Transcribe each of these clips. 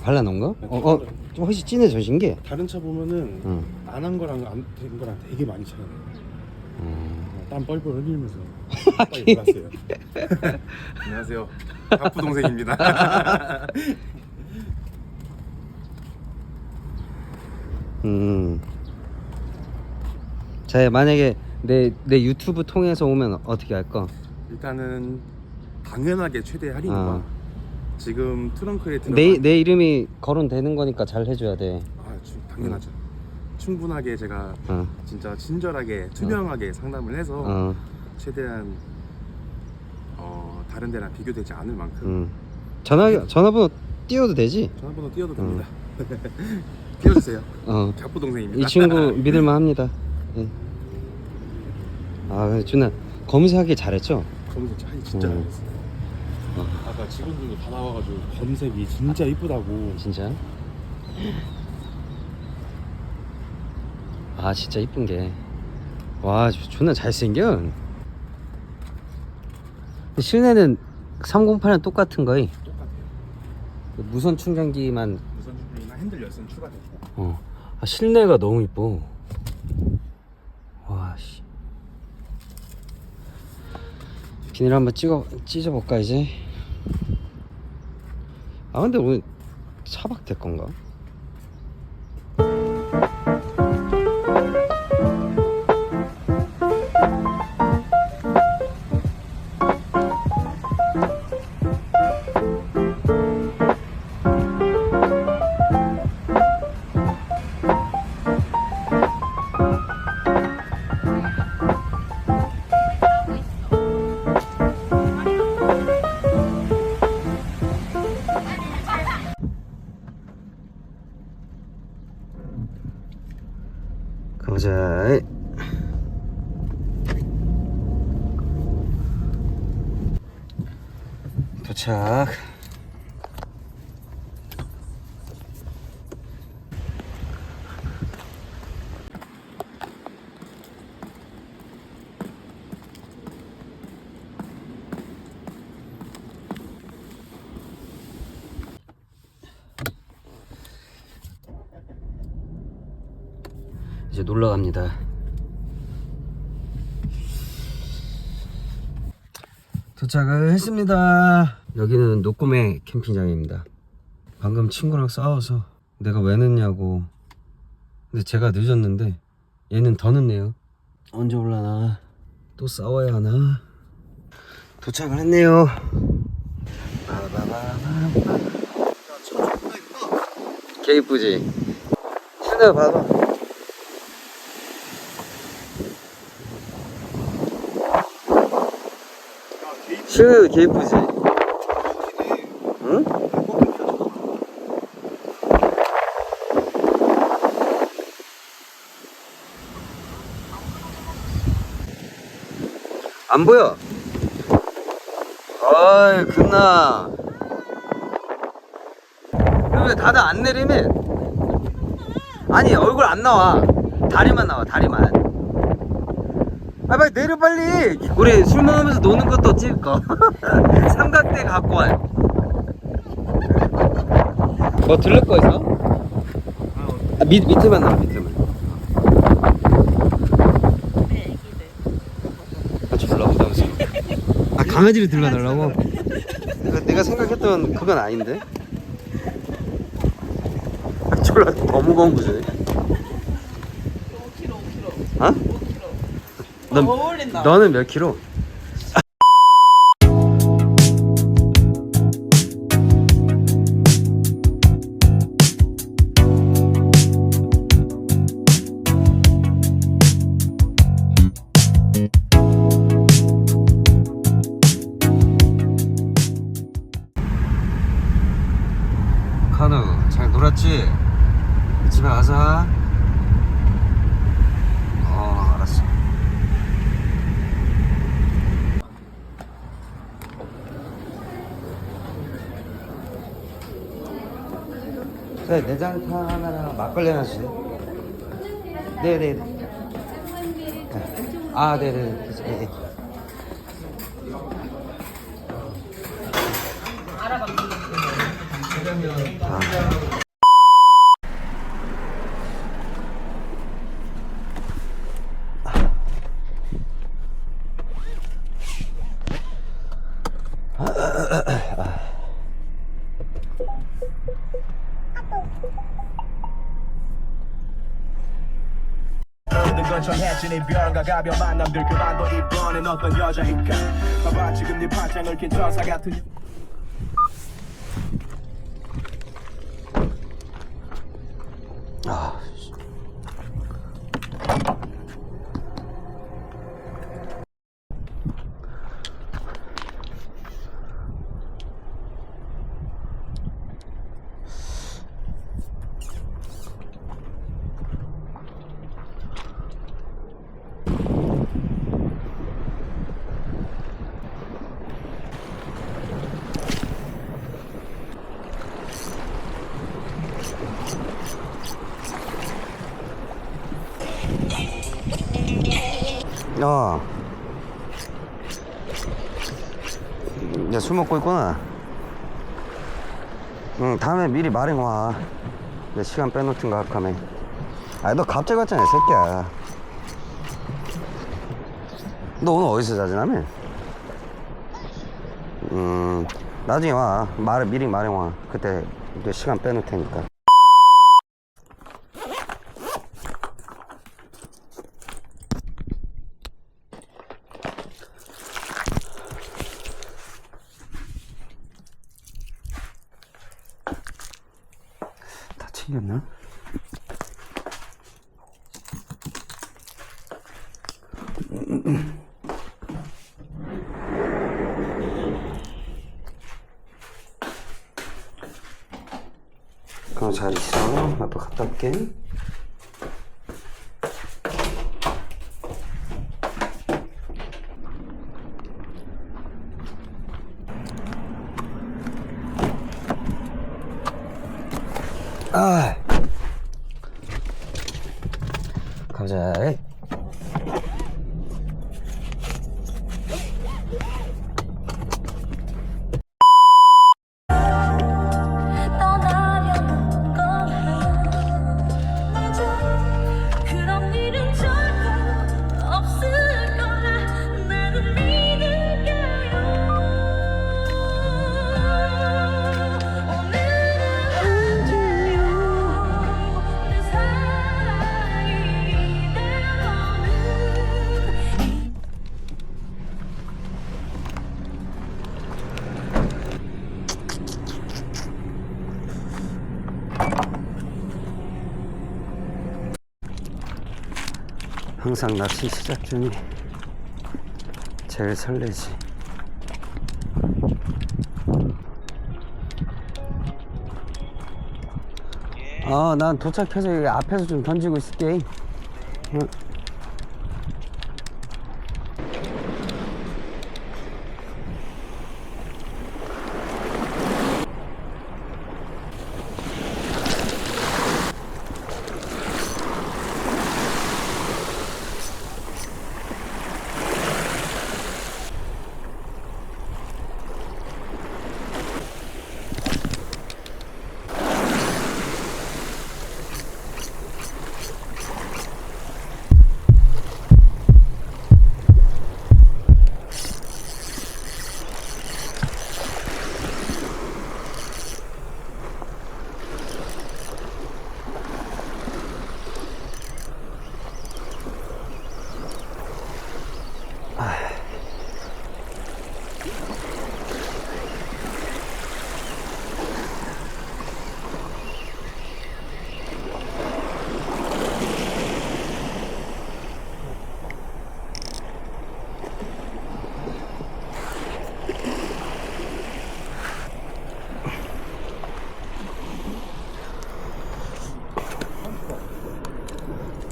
아 발라놓은 거? 어, 어, 좀 훨씬 진해져진 게. 다른 차 보면은 응. 안한 거랑 안 된 거랑 되게 많이 차이나요. 음. 땀 뻘뻘 흘리면서 빨리 몰았어요. 안녕하세요. 가프 동생입니다. 음. 자, 만약에 내, 내 유튜브 통해서 오면 어떻게 할까? 일단은 당연하게 최대 할인과 아. 지금 트렁크에 들어간 내, 내 이름이 거론되는 거니까 잘 해줘야 돼. 아, 주- 당연하죠. 충분하게 제가 어, 진짜 친절하게 투명하게 상담을 해서 어, 최대한 어, 다른 데랑 비교되지 않을 만큼 음. 전화, 전화번호 띄워도 되지? 전화번호 띄워도 됩니다. 띄워주세요. 어. 가프 동생입니다. 이 친구 믿을만 합니다. 예. 아, 준아, 검색하기 잘했죠? 검색 차이 진짜 음. 잘했어요. 어. 아까 직원들도 다 나와가지고 검색이 진짜 이쁘다고. 진짜? 아 진짜 이쁜 게. 와 존나 잘생겨. 실내는 308은 똑같은 거이. 똑같아요. 무선 충전기만. 무선 충전이나 핸들 열선 추가됐고. 어. 아, 실내가 너무 이뻐. 와 씨. 비닐 한번 찍어 찢어볼까 이제. 아 근데 오늘 차박 될 건가? 가보자. 도착. 이제 놀러 갑니다. 도착을 했습니다. 여기는 노꾸메 캠핑장입니다. 방금 친구랑 싸워서 내가 왜 늦냐고. 근데 제가 늦었는데 얘는 더 늦네요. 언제 올라나? 또 싸워야 하나? 도착을 했네요. 개 이쁘지? 신우야 봐 봐. 신우 개 이쁘지? 응? 안 보여. 어이, 금나. 왜 다들 안 내리면? 아니, 얼굴 안 나와. 다리만 나와, 다리만. 아, 빨리 내려, 빨리. 우리 술 먹으면서 노는 것도 찍을 거. 삼각대 갖고 와. 뭐 들을 거 있어? 아, 밑, 밑에만 나와, 밑에만. 아, 졸라 부담스러워. 아, 강아지를 들러달라고? 내가, 생각했던 그건 아닌데? 아, 졸라 더 무거운 거지. 5kg, 5kg. 어? 5kg. 넌, 어, 어울린다. 너는 몇 킬로? 카누 잘 놀았지? 집에 가자 어 알았어 네, 내장탕 하나랑 막걸리 하나 주세요. 네네. 네. 아, 네네. 네. 네. 건 정해진 이별과 가벼운 만남들 그만둬 이번엔 어떤 여자일까. 봐봐 지금 네 팔짱을 낀 천사 같은 여- 아, 씨. 어. 야, 술 먹고 있구나. 응, 다음에 미리 말해놔. 내 시간 빼놓든가 하면. 아, 너 갑자기 왔잖아, 이 새끼야. 너 오늘 어디서 자지나며? 음, 나중에 와. 말, 미리 말해놔. 그때 내 시간 빼놓을 테니까. 다챙겼나? 그럼 잘 있어. 나도 갔다 올게. 아. 항상 낚시 시작 중이 제일 설레지. 어, 난 도착해서 여기 앞에서 좀 던지고 있을게. 응.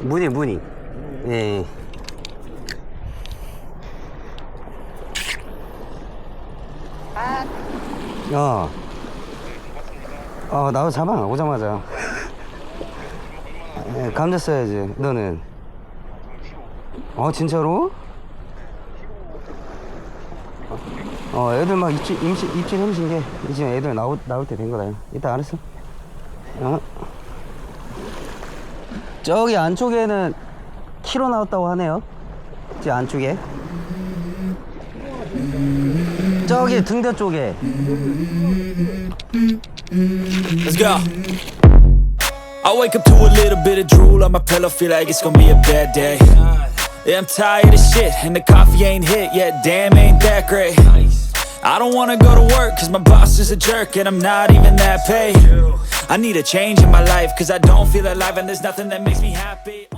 문이 문이. 예. 어. 어, 나도 잡아, 오자마자. 예, 감자 써야지, 너는. 어, 진짜로? 어, 어 애들 막 입질 임시 입질 흠신 게 이제 애들 나올 나올 때 된 거다 이따 알았어 어 저기 안쪽에는 키로 나왔다고 하네요 저 안쪽에 저기 등대 쪽에 Let's go. I wake up to a little bit of drool on my pillow, feel like it's gonna be a bad day. Yeah, I'm tired of shit, and the coffee ain't hit yet. Damn, ain't that great. I don't wanna go to work, cause my boss is a jerk, and I'm not even that paid. I need a change in my life, cause I don't feel alive, and there's nothing that makes me happy.